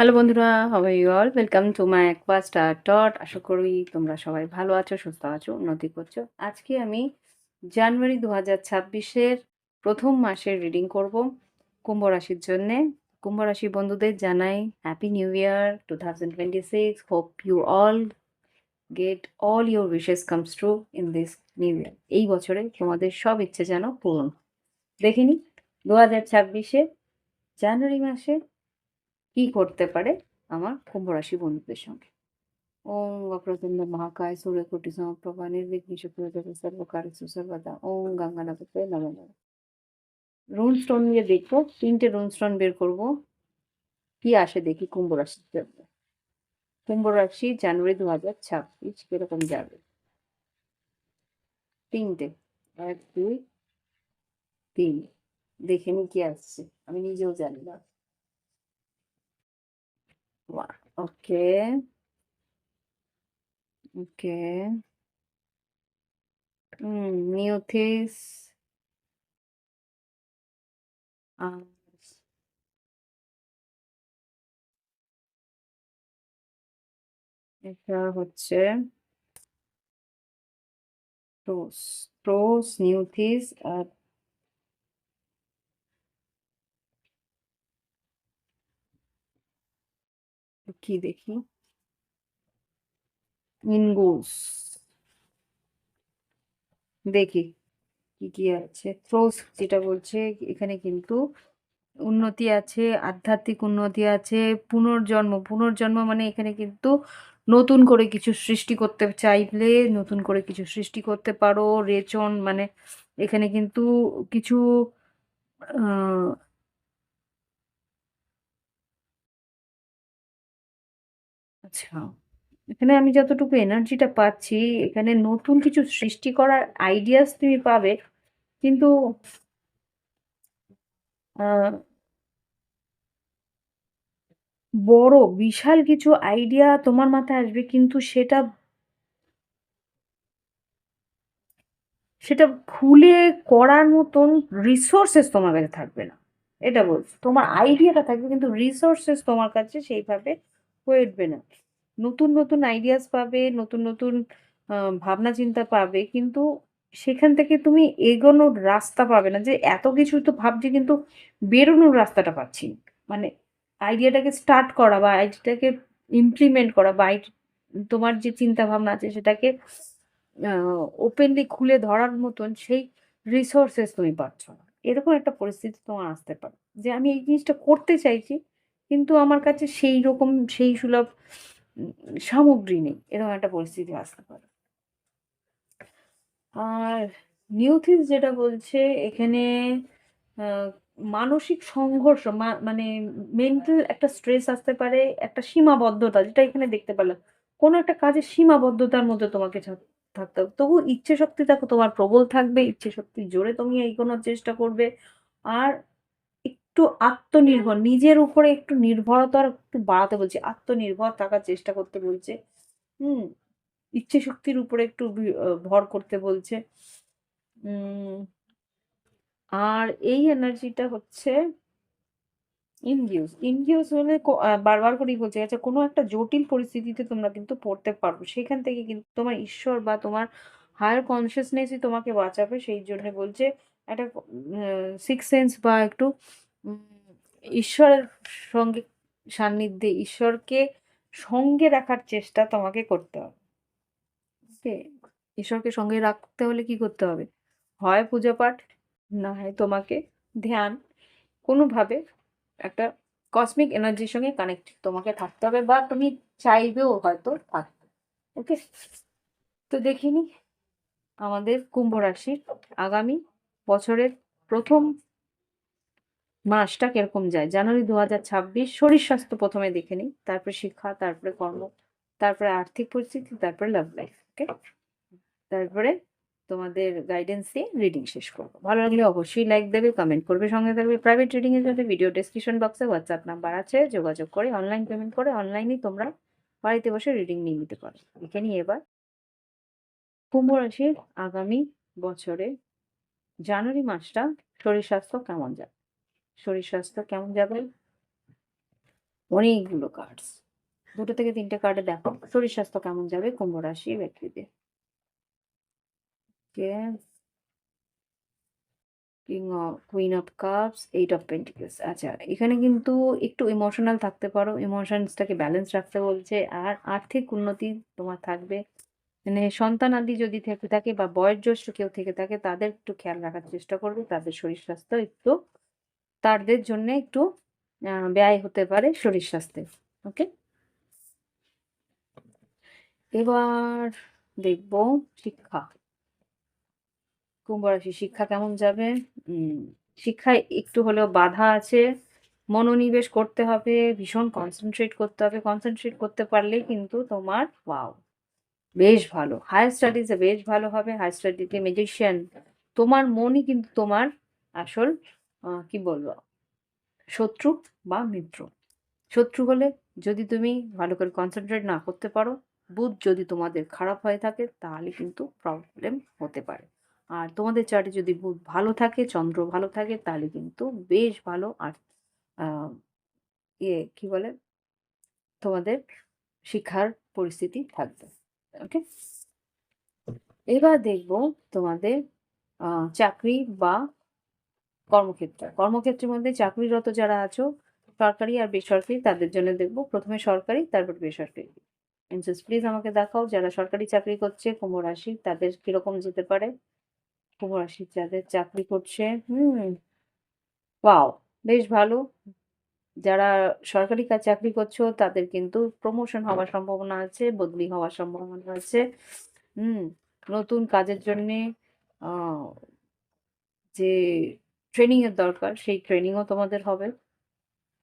Hello বন্ধুরা you all welcome to my aqua star dot আশা করি তোমরা সবাই ভালো আছো, সুস্থ আছো, উন্নতি করছ। আজকে আমি জানুয়ারি দু হাজার ছাব্বিশের প্রথম মাসের রিডিং করব কুম্ভ রাশির জন্যে। কুম্ভ রাশি বন্ধুদের জানাই happy new year two thousand twenty six hope you all get all your wishes comes true in this new year এই বছরে তোমাদের সব ইচ্ছে যেন পূরণ। দেখিনি দু হাজার ছাব্বিশে জানুয়ারি মাসে কি করতে পারে? আমার কুম্ভ রাশি বন্ধুদের সঙ্গে। ওম অপ্রচন্ড মহাকায় সূর্যকোটি সমপ্রভা নির্বিঘ্নেশ প্রজাপতি সর্বকারী সুসর্বদা। ওম গঙ্গা নবতে নম রুন স্টোন নিয়ে দেখব। তিনটে রুন স্টোন বের করব। কি আসে দেখি কুম্ভ রাশির জন্য। কুম্ভ রাশি জানুয়ারি দু হাজার ছাব্বিশ, কীরকম যাবে? তিনটে। এক, দুই, তিন। দেখে নি কি আসছে। আমি নিজেও জানি না। Wow. Okay. Okay. Mm, Mutis. আর এটা হচ্ছে প্রোস প্রোস নিউথিস আর কি দেখি? ইনগুস দেখি কি কি আছে। প্রোস যেটা বলছে, এখানে কিন্তু উন্নতি আছে, আধ্যাত্মিক উন্নতি আছে, পুনর্জন্ম। পুনর্জন্ম মানে এখানে কিন্তু নতুন করে কিছু সৃষ্টি করতে চাইলে, নতুন করে কিছু সৃষ্টি করতে পারো, রেচন মানে এখানে কিন্তু কিছু আচ্ছা। এখানে আমি যতটুকু এনার্জিটা পাচ্ছি, এখানে নতুন কিছু সৃষ্টি করার আইডিয়াস তুমি পাবে, কিন্তু বড়, বিশাল কিছু আইডিয়া তোমার মাথায় আসবে, কিন্তু সেটা সেটা খুলে করার মতন রিসোর্সেস তোমার কাছে থাকবে না। এটা বলছি, তোমার আইডিয়াটা থাকবে, কিন্তু রিসোর্সেস তোমার কাছে সেইভাবে হয়ে উঠবে না। নতুন নতুন আইডিয়াস পাবে, নতুন নতুন ভাবনা চিন্তা পাবে, কিন্তু সেখান থেকে তুমি এগোনোর রাস্তা পাবে না। যে এত কিছু তো ভাবছি কিন্তু বেরোনোর রাস্তাটা পাচ্ছি। মানে আইডিয়াটাকে স্টার্ট করা বা আইডিয়াটাকে ইমপ্লিমেন্ট করা বা তোমার যে চিন্তা ভাবনা আছে সেটাকে ওপেনলি খুলে ধরার মতন সেই রিসোর্সেস তুমি পাচ্ছ না। এরকম একটা পরিস্থিতি তোমার আসতে পারে। যে আমি এই জিনিসটা করতে চাইছি, কিন্তু আমার কাছে সেই রকম, সেই সুলভ সামগ্রী নেই, এরকম একটা পরিস্থিতি আসতে পারে। আর নিউথিস যেটা বলছে, এখানে মানসিক সংঘর্ষ মানে মেন্টাল একটা স্ট্রেস আসতে পারে, একটা সীমাবদ্ধতা, যেটা এখানে দেখতে পেলাম। কোনো একটা কাজের সীমাবদ্ধতার মধ্যে তোমাকে থাকতে হবে। তবু ইচ্ছে শক্তি দেখো, তোমার প্রবল থাকবে ইচ্ছে শক্তি জোরে তুমি এগোনোর চেষ্টা করবে। আর একটু আত্মনির্ভর, নিজের উপরে একটু নির্ভরতা একটু বাড়াতে বলছে, আত্মনির্ভর থাকার চেষ্টা করতে বলছে। হুম, ইচ্ছে শক্তির উপরে একটু ভর করতে বলছে। আর এই এনার্জিটা হচ্ছে ইনডিউস ইনডিউস হলে বারবার করেই বলছে আচ্ছা কোনো একটা জটিল পরিস্থিতিতে তোমরা কিন্তু পড়তে পারবে, সেখান থেকে কিন্তু তোমার ঈশ্বর বা তোমার হায়ার কনসিয়াসনেসই তোমাকে বাঁচাবে, সেই জন্য বলছে একটা সিক্স সেন্স বা একটু ঈশ্বরের সঙ্গে, সান্নিধ্যে ঈশ্বরকে সঙ্গে রাখার চেষ্টা তোমাকে করতে হবে। ওকে, ঈশ্বরকে সঙ্গে রাখতে হলে কি করতে হবে? হয় পূজা পাঠ, না হয় তোমাকে ধ্যান। কোনোভাবে একটা কসমিক এনার্জির সঙ্গে কানেক্ট তোমাকে থাকতে হবে বা তুমি চাইবেও হয়তো থাকতে। ওকে, তো দেখিনি আমাদের কুম্ভ রাশির আগামী বছরের প্রথম মাসটা কীরকম যায়? জানুয়ারি দু হাজার ছাব্বিশ, শরীর স্বাস্থ্য প্রথমে দেখে নিই, তারপরে শিক্ষা, তারপরে কর্ম, তারপরে আর্থিক পরিস্থিতি, তারপরে লাভ লাইফ ওকে তারপরে তোমাদের গাইডেন্স দিয়ে রিডিং শেষ করব। ভালো লাগলে অবশ্যই লাইক দেবে কমেন্ট করবে, সঙ্গে থাকবে। প্রাইভেট রিডিং এর জন্য ভিডিও ডেসক্রিপশন বক্সে হোয়াটসঅ্যাপ নাম্বার আছে, যোগাযোগ করে অনলাইন পেমেন্ট করে অনলাইনেই তোমরা বাড়িতে বসে রিডিং নিয়ে নিতে পারো। এখানে এবার কুম্ভ রাশির আগামী বছরে জানুয়ারি মাসটা শরীর স্বাস্থ্য কেমন যাবে শরীর স্বাস্থ্য কেমন যাবে? অনেকগুলো কার্ডস দুটো থেকে তিনটে কার্ডে দেখো, শরীর স্বাস্থ্য কেমন যাবে? কুম্ভ রাশি ব্যক্তিদের king of queen of cups eight of pentacles আচ্ছা এখানে কিন্তু একটু ইমোশনাল থাকতে পারো। ইমোশনসটাকে ব্যালেন্স রাখতে বলছে। আর আর্থিক উন্নতি তোমার থাকবে। মানে সন্তান আদি যদি থেকে থাকে বা বয়োজ্যেষ্ঠ কেউ থেকে থাকে, তাদের একটু খেয়াল রাখার চেষ্টা করবে। তাদের শরীর স্বাস্থ্য একটু তাদের জন্য একটু ব্যয় হতে পারে শরীর স্বাস্থ্যে, ওকে? এবার দেখব শিক্ষা। কুম্ভ রাশি শিক্ষা কেমন যাবে? শিক্ষায় একটু হলেও বাধা আছে। মনোনিবেশ করতে হবে, ভীষণ কনসেন্ট্রেট করতে হবে। কনসেন্ট্রেট করতে পারলেই কিন্তু তোমার ওয়াও বেশ ভালো। হায়ার স্টাডিজে বেশ ভালো হবে। হায়ার স্টাডিতে ম্যাজিশিয়ান তোমার মনই কিন্তু তোমার আসল কি বলব? শত্রু বা মিত্র। শত্রু হলে যদি তুমি ভালো করে কনসেন্ট্রেট না করতে পারো, বুধ যদি তোমাদের খারাপ হয়ে থাকে, তাহলে কিন্তু প্রবলেম হতে পারে। আর তোমাদের চার্টে যদি বুধ ভালো থাকে, চন্দ্র ভালো থাকে, তাহলে কিন্তু বেশ ভালো। আর ইয়ে কি বলে? তোমাদের শিক্ষার পরিস্থিতি থাকবে। ওকে এবার দেখব তোমাদের চাকরি বা কর্মক্ষেত্র। কর্মক্ষেত্রের মধ্যে চাকরিরত যারা আছো, সরকারি আর বেসরকারি, তাদের জন্য দেখব। প্রথমে সরকারি, তারপর বেসরকারি। ইনসেস প্লিজ আমাকে দেখাও, যারা সরকারি চাকরি করছে, কুম্ভ রাশি, তাদের কীরকম যেতে পারে? কুম্ভ রাশি যাদের চাকরি করছে, হুম পাও বেশ ভালো। যারা সরকারি কাজ চাকরি করছ, তাদের কিন্তু প্রমোশন হওয়ার সম্ভাবনা আছে, বদলি হওয়ার সম্ভাবনা আছে। হুম, নতুন কাজের জন্যে যে ট্রেনিং এর দরকার, সেই ট্রেনিংও তোমাদের হবে।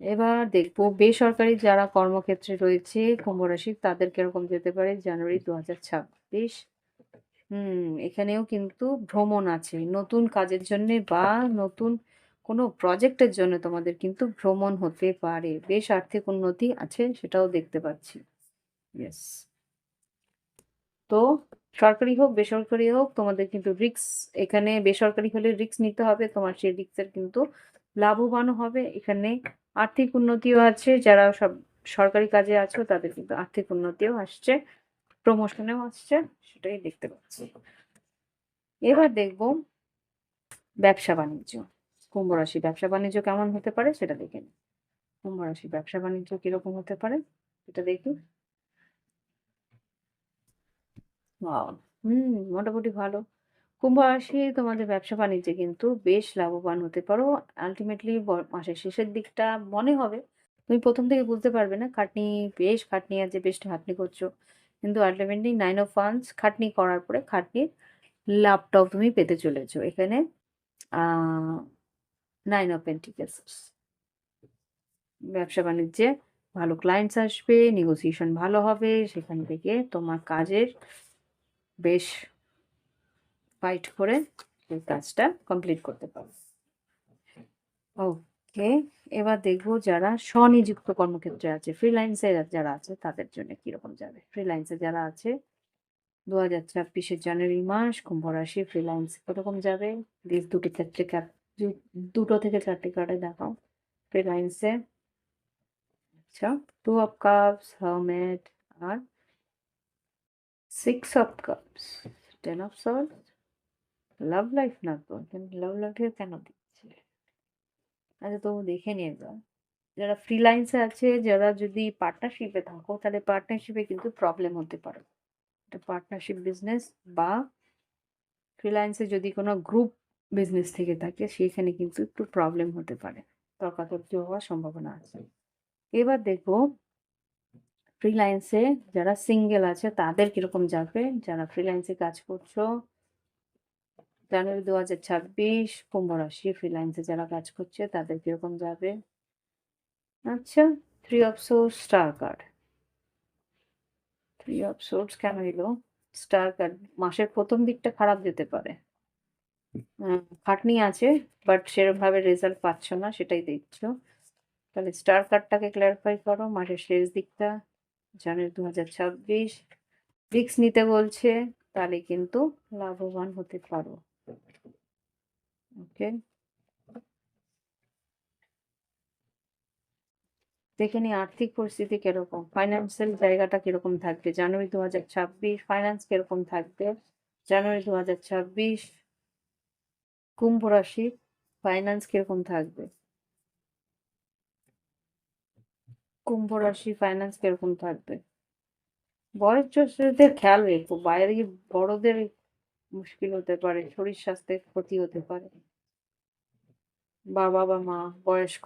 এবার দেখব, বেসরকারি যারা কর্মক্ষেত্রে রয়েছে, কুম্ভ রাশি, তাদের কীরকম যেতে পারে? জানুয়ারি দু হাজার ছাব্বিশ। হুম, এখানেও কিন্তু ভ্রমণ আছে। নতুন কাজের জন্য বা নতুন কোনো প্রজেক্টের জন্য তোমাদের কিন্তু ভ্রমণ হতে পারে। বেশ আর্থিক উন্নতি আছে, সেটাও দেখতে পাচ্ছি। ইয়েস তো সরকারি হোক, বেসরকারি হোক, তোমাদের কিন্তু রিস্ক এখানে বেসরকারি হলে রিস্ক নিতে হবে, তোমার সেই রিস্কের কিন্তু লাভবানও হবে। এখানে আর্থিক উন্নতিও আছে, যারা সব সরকারি কাজে আছো, তাদের কিন্তু আর্থিক উন্নতিও আসছে প্রমোশনেও আসছে, সেটাই দেখতে পাচ্ছি। এবার দেখব ব্যবসা বাণিজ্য, কুম্ভ রাশি ব্যবসা বাণিজ্য কেমন হতে পারে সেটা দেখে নিই। কুম্ভ রাশি ব্যবসা বাণিজ্য কীরকম হতে পারে, সেটা দেখি। হুম, মোটামুটি ভালো। কুম্ভ রাশি তোমাদের ব্যবসা বাণিজ্যে কিন্তু বেশ লাভবান হতে পারো। আলটিমেটলি মাসের শেষের দিকটা মনে হবে। তুমি প্রথম থেকে বুঝতে পারবে না, খাটনি, বেশ খাটনি আছে, বেশ খাটনি করছ। কিন্তু আলটিমেটলি নাইন অফ ফান্ডস খাটনি করার পরে খাটনির লাভটাও তুমি পেতে চলেছো। এখানে নাইন অফ পেন্টিকেলস ব্যবসা বাণিজ্যে ভালো ক্লায়েন্টস আসবে নেগোসিয়েশন ভালো হবে, সেখান থেকে তোমার কাজের বেশ ফাইট করে এই কাজটা কমপ্লিট করতে পারো ওকে এবার দেখব যারা স্বনিযুক্ত কর্মক্ষেত্রে আছে ফ্রিল্যান্সে যারা আছে, তাদের জন্য কীরকম যাবে? ফ্রিল্যান্সে যারা আছে দু হাজার ছাব্বিশের জানুয়ারি মাস, কুম্ভ রাশি ফ্রিল্যান্স কীরকম যাবে? প্লিজ দুটো চারটে দুটো থেকে চারটে কার্ডে দেখাও। ফ্রিল্যান্সে আচ্ছা two of cups hermit R six of cups ten of swords love life না তো লাভ লাইফে কেন দিচ্ছে আচ্ছা তো দেখে নিয়ে এবার যারা ফ্রিল্যান্সে আছে, যারা যদি পার্টনারশিপে থাকো, তাহলে পার্টনারশিপে কিন্তু প্রবলেম হতে পারে। এটা পার্টনারশিপ বিজনেস বা ফ্রিল্যান্সে যদি কোনো গ্রুপ বিজনেস থেকে থাকে, সেখানে কিন্তু একটু প্রবলেম হতে পারে। তর্কাতর্কি হওয়ার সম্ভাবনা আছে। এবার দেখব ফ্রিল্যান্সে যারা সিঙ্গেল আছে তাদের কীরকম যাবে? যারা ফ্রিল্যান্সে কাজ করছ? জানুয়ারি দু হাজার ছাব্বিশ কুম্ভ রাশি ফ্রিল্যান্সে যারা কাজ করছে তাদের কীরকম যাবে? আচ্ছা three of swords star card three of swords কেন এলো? স্টার কার্ড মাসের প্রথম দিকটা খারাপ যেতে পারে। উম, খাটনি আছে বাট সেরকমভাবে রেজাল্ট পাচ্ছ না সেটাই দেখছ। তাহলে স্টার কার্ডটাকে ক্ল্যারিফাই করো মাসের শেষ দিকটা। জানুয়ারি দু হাজার ছাব্বিশ। রিক্স নিতে বলছে, তাহলে কিন্তু লাভবান হতে পারো। ওকে দেখে নিই আর্থিক পরিস্থিতি কীরকম। ফাইন্যান্সিয়াল জায়গাটা কীরকম থাকবে? জানুয়ারি দু হাজার ছাব্বিশ ফাইন্যান্স কীরকম থাকবে? জানুয়ারি দু হাজার ছাব্বিশ, কুম্ভ রাশি ফাইন্যান্স কীরকম থাকবে? কুম্ভ রাশি ফাইন্যান্স কীরকম থাকবে? বয়োজ্যেষ্ঠদের খেয়াল রেখো, বাইরে বড়দের মুশকিল হতে পারে, শরীর স্বাস্থ্যের ক্ষতি হতে পারে। বাবা বা মা বয়স্ক।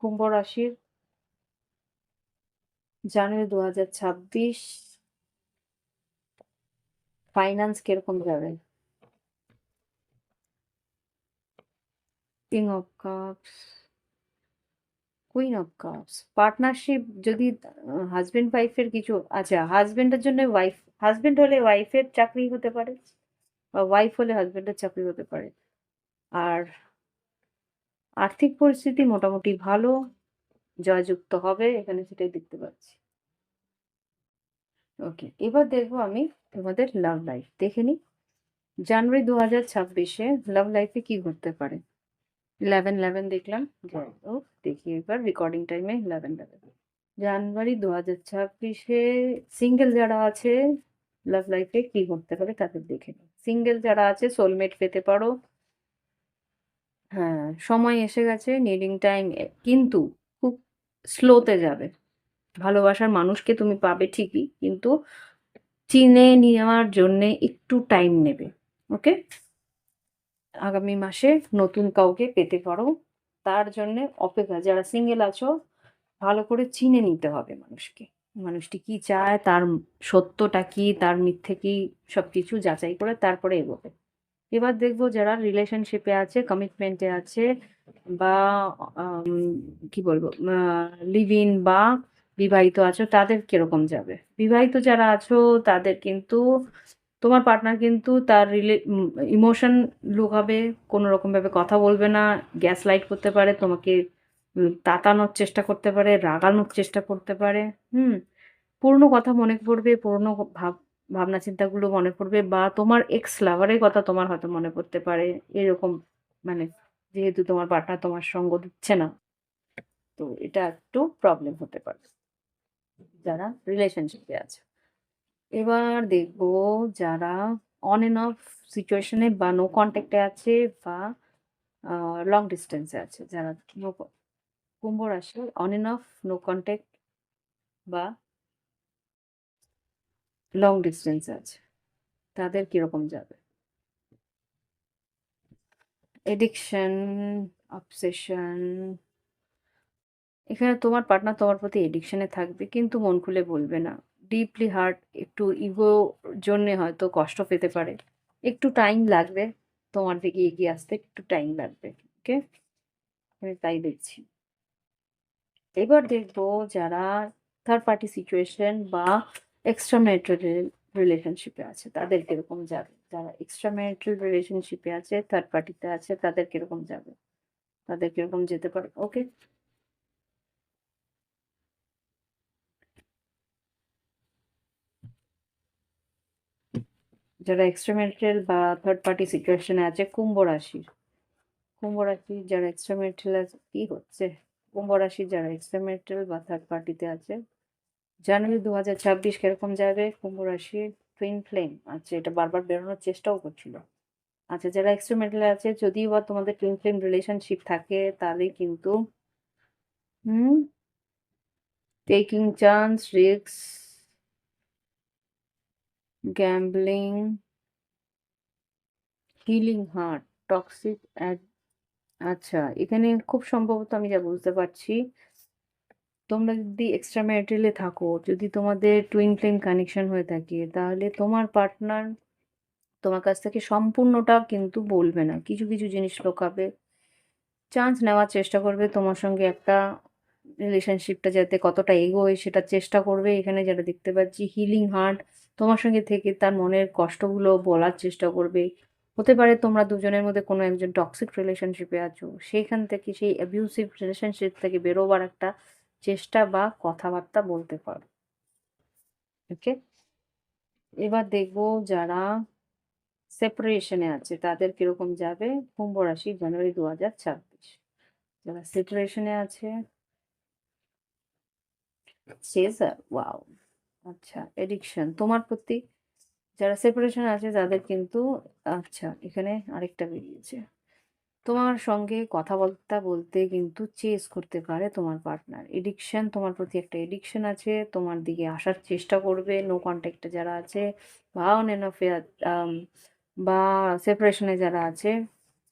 কুম্ভ রাশির জানুয়ারি দু হাজার ছাব্বিশ ফাইন্যান্স কীরকম যাবে? King of cups queen of cups partnership যদি হাজবেন্ড ওয়াইফের কিছু আচ্ছা হাজবেন্ডের জন্য ওয়াইফ হাজবেন্ড হলে ওয়াইফের চাকরি হতে পারে, বা ওয়াইফ হলে হাজবেন্ডের চাকরি হতে পারে। আর আর্থিক পরিস্থিতি মোটামুটি ভালো, জয়যুক্ত হবে, এখানে সেটাই দেখতে পাচ্ছি। ওকে এবার দেখব আমি তোমাদের লাভ লাইফ দেখে নিই, জানুয়ারি দু হাজার ছাব্বিশে লাভ লাইফে কি ঘটতে পারে? ইলেভেন ইলেভেন দেখলাম হোক দেখি এবার রেকর্ডিং টাইমে ইলেভেন ইলেভেন জানুয়ারি দু হাজার ছাব্বিশে সিঙ্গেল যারা আছে লাভ লাইফে কি ঘটতে পারে তাদের দেখে নিই সিঙ্গেল যারা আছে সোলমেট পেতে পারো হ্যাঁ সময় এসে গেছে নিডিং টাইম কিন্তু খুব স্লোতে যাবে ভালোবাসার মানুষকে তুমি পাবে ঠিকই কিন্তু চিনে নেওয়ার জন্যে একটু টাইম নেবে ওকে আগামী মাসে নতুন কাউকে পেতে পারো। তার জন্যে অপেক্ষা, যারা সিঙ্গেল আছো, ভালো করে চিনে নিতে হবে মানুষকে। মানুষটি কি চায়, তার সত্যটা কি, তার মিথ্যে কি সব কিছু যাচাই করে তারপরে এগোবে। এবার দেখব যারা রিলেশনশিপে আছে কমিটমেন্টে আছে, বা কি বলব লিভ ইন বা বিবাহিত আছো, তাদের কীরকম যাবে? বিবাহিত যারা আছো, তাদের কিন্তু তোমার পার্টনার কিন্তু তার রিলে ইমোশন লুকাবে কোনো রকমভাবে কথা বলবে না গ্যাস লাইট করতে পারে, তোমাকে তাতানোর চেষ্টা করতে পারে, রাগানোর চেষ্টা করতে পারে, হুম? পুরনো কথা মনে পড়বে, পুরনো ভাব, ভাবনা চিন্তাগুলো মনে পড়বে, বা তোমার এক্স লাভারের কথা তোমার হয়তো মনে পড়তে পারে, এরকম মানে যেহেতু তোমার পার্টনার তোমার সঙ্গ দিচ্ছে না। তো এটা একটু প্রবলেম হতে পারে, যারা রিলেশনশিপে আছে। এবার দেখব যারা অন এন্ড অফ সিচুয়েশনে বা নো কন্ট্যাক্টে আছে বা লং ডিস্টেন্সে আছে, যারা কুম্ভ রাশি on and off no contact বা লং ডিস্টেন্সে আছে, তাদের কীরকম যাবে? এডিকশন অবসেশন এখানে তোমার পার্টনার তোমার প্রতি এডিকশনে থাকবে, কিন্তু মন খুলে বলবে না। ডিপলি হার্ট একটু ইগো জন্যে হয়তো কষ্ট পেতে পারে। একটু টাইম লাগবে, তোমার দিকে এগিয়ে আসতে একটু টাইম লাগবে ওকে আমি তাই দেখছি। এবার দেখব যারা থার্ড পার্টি সিচুয়েশন বা এক্সট্রা ম্যারিটাল রিলেশনশিপে আছে, তাদের কীরকম যাবে? যারা এক্সট্রা ম্যারিটাল রিলেশনশিপে আছে থার্ড পার্টিতে আছে, তাদের কীরকম যাবে? তাদের কীরকম যেতে পারে ওকে যারা এক্সট্রামেরিটাল বা থার্ড পার্টি সিচুয়েশনে আছে, কুম্ভ রাশির কুম্ভ রাশির যারা এক্সট্রামেরিটাল আছে, কী হচ্ছে? কুম্ভ রাশির যারা এক্সট্রামেরিটাল বা থার্ড পার্টিতে আছে, জানুয়ারি দু হাজার ছাব্বিশ কীরকম যাবে? কুম্ভ রাশির টুইন ফ্লেম আচ্ছা এটা বারবার বেরোনোর চেষ্টাও করছিল। আচ্ছা যারা এক্সট্রামেরিটাল আছে, যদিও বা তোমাদের টুইন ফ্লেম রিলেশনশিপ থাকে তাহলে কিন্তু, হুম taking chance risk gambling healing heart toxic আচ্ছা এখানে খুব সম্ভবত আমি যা বুঝতে পারছি, তোমরা যদি এক্সট্রা ম্যারিটালে থাকো, যদি তোমাদের টুইন ফ্লেম কানেকশন হয়ে থাকে, তাহলে তোমার পার্টনার তোমার কাছ থেকে সম্পূর্ণটা কিন্তু বলবে না। কিছু কিছু জিনিস লোকাবে চান্স নেওয়ার চেষ্টা করবে তোমার সঙ্গে একটা রিলেশনশিপটা যাতে কতটা এগোয় সেটা চেষ্টা করবে। এখানে যেটা দেখতে পাচ্ছি হিলিং হার্ট তোমার সঙ্গে থেকে তার মনের কষ্টগুলো বলার চেষ্টা করবে। হতে পারে তোমরা দুজনের মধ্যে কোনো একজন টক্সিক রিলেশনশিপে আছো। সেইখান থেকে সেই অ্যাবিউসিভ রিলেশনশিপ থেকে বেরোবার একটা চেষ্টা বা কথাবার্তা বলতে পারো। ওকে এবার দেখব যারা সেপারেশনে আছে, তাদের কীরকম যাবে? কুম্ভ রাশি, জানুয়ারি দু হাজার ছাব্বিশ। যারা সেপারেশনে আছে চেজার ওয়াও আচ্ছা এডিকশন তোমার প্রতি যারা সেপারেশন আছে তাদের কিন্তু আচ্ছা এখানে আরেকটা বেরিয়েছে। তোমার সঙ্গে কথাবার্তা বলতে কিন্তু চেস করতে পারে তোমার পার্টনার এডিকশন তোমার প্রতি একটা এডিকশন আছে, তোমার দিকে আসার চেষ্টা করবে নো কন্ট্যাক্টে যারা আছে বা অন এন অ্যাফেয়ার বা সেপারেশনে যারা আছে,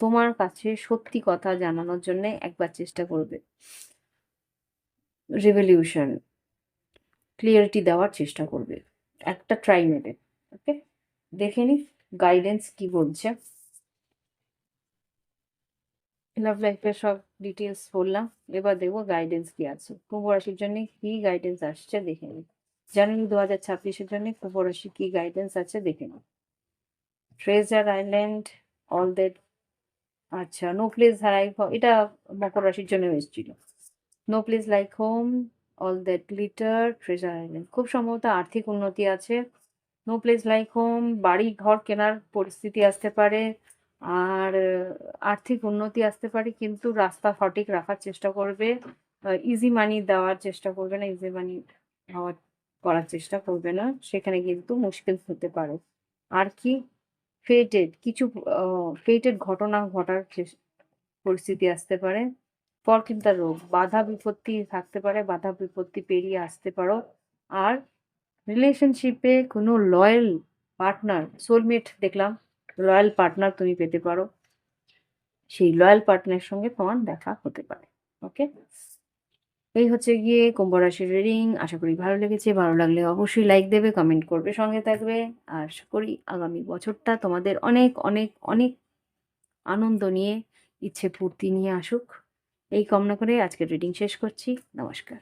তোমার কাছে সত্যি কথা জানানোর জন্য একবার চেষ্টা করবে। রিভলিউশন ক্লিয়ারিটি দেওয়ার চেষ্টা করবে। একটা ট্রাই নেবে ওকে দেখে নি গাইডেন্স কি বলছে। লাভ লাইফের সব ডিটেলস বললাম, এবার দেখব গাইডেন্স কি আছে। কুম্ভ রাশির জন্য কি গাইডেন্স আসছে দেখে নি। জানুয়ারি দু হাজার ছাব্বিশের জন্য কুম্ভ রাশি কি গাইডেন্স আছে দেখে নি। ট্রেজার আইল্যান্ড অল দ্যাট আচ্ছা নো প্লেস হারাই এটা মকর রাশির জন্য এসেছিল। No place like home all that glitter treasure island খুব সম্ভবত আর্থিক উন্নতি আছে। নো প্লেস লাইক হোম বাড়ি ঘর কেনার পরিস্থিতি আসতে পারে। আর আর্থিক উন্নতি আসতে পারে, কিন্তু রাস্তা সঠিক রাখার চেষ্টা করবে। ইজি মানি দেওয়ার চেষ্টা করবে না ইজি মানি হওয়ার, করার চেষ্টা করবে না। সেখানে কিন্তু মুশকিল হতে পারে। আর কি? ফেটেড কিছু ফেটেড ঘটনা ঘটার পরিস্থিতি আসতে পারে। পরকিন্তা রোগ। বাধা বিপত্তি থাকতে পারে, বাধা বিপত্তি পেরিয়ে আসতে পারো। আর রিলেশনশিপে কোনো লয়াল পার্টনার সোলমেট দেখলাম লয়াল পার্টনার তুমি পেতে পারো। সেই লয়াল পার্টনারের সঙ্গে তোমার দেখা হতে পারে। ওকে এই হচ্ছে গিয়ে কুম্ভ রাশির রিডিং আশা করি ভালো লেগেছে। ভালো লাগলে অবশ্যই লাইক দেবে কমেন্ট করবে, সঙ্গে থাকবে। আর আশা করি আগামী বছরটা তোমাদের অনেক অনেক অনেক আনন্দ নিয়ে ইচ্ছে পূর্তি নিয়ে আসুক। এই কামনা করে আজকের রিডিং শেষ করছি। নমস্কার।